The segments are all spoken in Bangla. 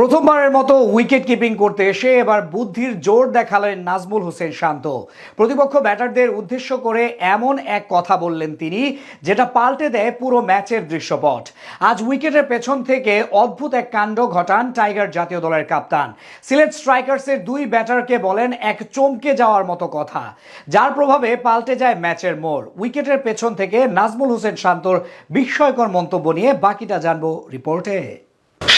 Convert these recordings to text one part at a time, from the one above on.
প্রথমবারের মতো উইকেট কিপিং করতে এসে এবার বুদ্ধির জোর দেখালেন নাজমুল হোসেন শান্ত। প্রতিপক্ষ ব্যাটারদের উদ্দেশ্য করে এমন এক কথা বললেন তিনি, যেটা পাল্টে দেয় পুরো ম্যাচের দৃশ্যপট। আজ উইকেটের পেছন থেকে অদ্ভুত এক কাণ্ড ঘটান টাইগার জাতীয় দলের কাপ্তান। সিলেট স্ট্রাইকার্সের দুই ব্যাটারকে বলেন এক চমকে যাওয়ার মতো কথা। যার প্রভাবে পাল্টে যায় ম্যাচের মোড়। উইকেটের পেছন থেকে নাজমুল হোসেন শান্তর বিস্ময়কর মন্তব্য নিয়ে বাকিটা জানব রিপোর্টে।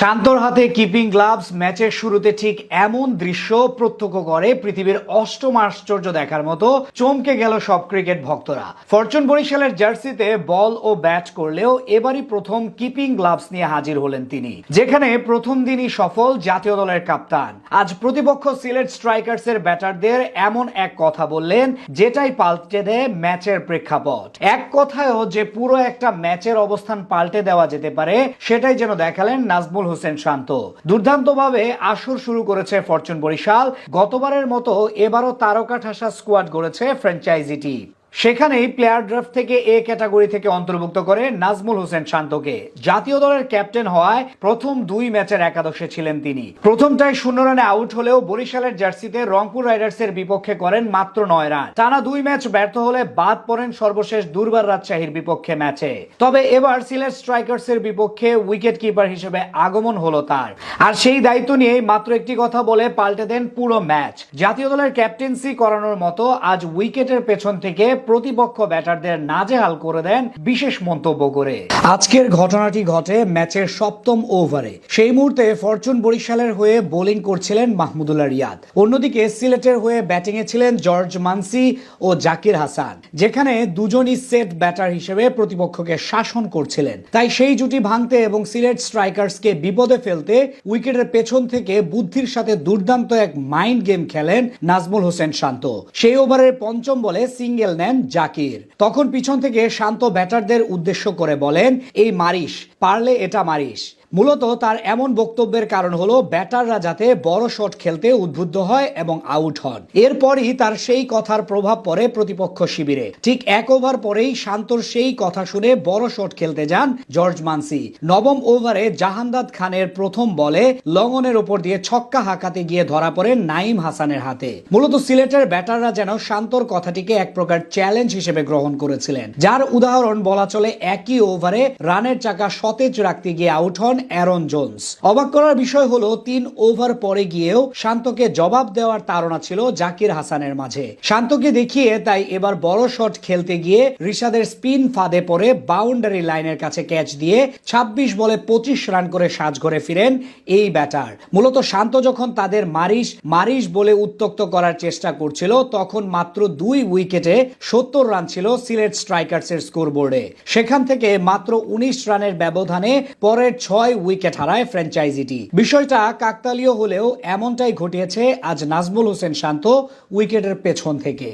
শান্তর হাতে কিপিং গ্লাভস, ম্যাচের শুরুতে ঠিক এমন দৃশ্য প্রত্যক্ষ করে পৃথিবীর অষ্টম আশ্চর্য দেখার মতো চমকে গেল সব ক্রিকেট ভক্তরা। ফরচুন বরিশালের জার্সিতে বল ও ব্যাট করলেও এবারই প্রথম কিপিং গ্লাভস নিয়ে হাজির হলেন তিনি, যেখানে প্রথম দিনই সফল জাতীয় দলের কাপ্তান। আজ প্রতিপক্ষ সিলেট স্ট্রাইকার্সের ব্যাটারদের এমন এক কথা বললেন, যেটাই পাল্টে দেয় ম্যাচের প্রেক্ষাপট। এক কথায়ও যে পুরো একটা ম্যাচের অবস্থান পাল্টে দেওয়া যেতে পারে, সেটাই যেন দেখালেন নাজমুল হোসেন শান্ত। দুর্দান্তভাবে আসর শুরু করেছে ফরচুন বরিশাল। গতবারের মতো এবারও তারকা ঠাসা স্কোয়াড গড়েছে ফ্র্যাঞ্চাইজিটি সেখানেই প্লেয়ার ড্রাফট থেকে এ ক্যাটাগরি থেকে অন্তর্ভুক্ত করে নাজমুল হোসেন শান্তকে। জাতীয় দলের ক্যাপ্টেন হওয়ায় প্রথম দুই ম্যাচের একাদশে ছিলেন তিনি। প্রথমটায় শূন্য রানে আউট হলেও বরিশালের জার্সিতে রংপুর রাইডার্সের বিপক্ষে করেন মাত্র নয় রান। টানা দুই ম্যাচ ব্যর্থ হলে বাদ পড়েন সর্বশেষ দুর্বার রাজশাহীর বিপক্ষে ম্যাচে। তবে এবার সিলেট স্ট্রাইকার্সের বিপক্ষে উইকেট কিপার হিসেবে আগমন হলো তার। আর সেই দায়িত্ব নিয়ে মাত্র একটি কথা বলে পাল্টে দেন পুরো ম্যাচ। জাতীয় দলের ক্যাপ্টেন্সি করানোর মতো আজ উইকেটের পেছন থেকে প্রতিপক্ষ ব্যাটারদের নাজেহাল করে দেন বিশেষ মন্তব্য করে। আজকের ঘটনাটি ঘটে ম্যাচের সপ্তম ওভারে। সেই মুহূর্তে ফরচুন বরিশালের হয়ে বোলিং করছিলেন মাহমুদুল্লাহ রিয়াদ। অন্যদিকে সিলেটের হয়ে ব্যাটিংয়ে ছিলেন জর্জ মানসি ও জাকির হাসান, যেখানে দুজনই সেট ব্যাটার হিসেবে প্রতিপক্ষকে শাসন করছিলেন। তাই সেই জুটি ভাঙতে এবং সিলেট স্ট্রাইকার্সকে বিপদে ফেলতে উইকেটের পেছন থেকে বুদ্ধির সাথে দুর্দান্ত এক মাইন্ড গেম খেলেন নাজমুল হোসেন শান্ত। সেই ওভারের পঞ্চম বলে সিঙ্গেল নেন জাকির। তখন পিছন থেকে শান্ত ব্যাটারদের উদ্দেশ্য করে বলেন এই মারিস পারলে এটা মারিস। মূলত তার এমন বক্তব্যের কারণ হলো ব্যাটাররা যাতে বড় শট খেলতে উদ্বুদ্ধ হয় এবং আউট হন। এরপরই তার সেই কথার প্রভাব পড়ে প্রতিপক্ষ শিবিরে। ঠিক এক ওভার পরেই শান্তর সেই কথা শুনে বড় শট খেলতে যান জর্জ মানসি। নবম ওভারে জাহান্দাদ খানের প্রথম বলে লঙ্গনের ওপর দিয়ে ছক্কা হাঁকাতে গিয়ে ধরা পড়ে নাইম হাসানের হাতে। মূলত সিলেটের ব্যাটাররা যেন শান্তর কথাটিকে এক প্রকার চ্যালেঞ্জ হিসেবে গ্রহণ করেছিলেন। যার উদাহরণ বলা চলে একই ওভারে রানের চাকা সতেজ রাখতে গিয়ে আউট হন অ্যারন জোন্স। অবাক করার বিষয় হলো, তিন ওভার পরে গিয়েও শান্তকে জবাব দেওয়ার তাড়না ছিল জাকির হাসানের মাঝে। শান্তকে দেখিয়ে তাই এবার বড় শট খেলতে গিয়ে ঋষাদের স্পিন ফাঁদে পড়ে বাউন্ডারি লাইনের কাছে ক্যাচ দিয়ে ২৬ বলে পঁচিশ রান করে সাজঘরে ফিরেন এই ব্যাটার। মূলত শান্ত যখন তাদের মারিস মারিস বলে উত্তক্ত করার চেষ্টা করছিল, তখন মাত্র দুই উইকেটে সত্তর রান ছিল সিলেট স্ট্রাইকার্সের স্কোরবোর্ডে। সেখান থেকে মাত্র উনিশ রানের ব্যবধানে পরের ছয় উইকেট হারায় ফ্র্যাঞ্চাইজিটি। বিষয়টা কাকতালীয় হলেও এমনটাই ঘটিয়েছে আজ নাজমুল হোসেন শান্ত উইকেটের পেছন থেকে।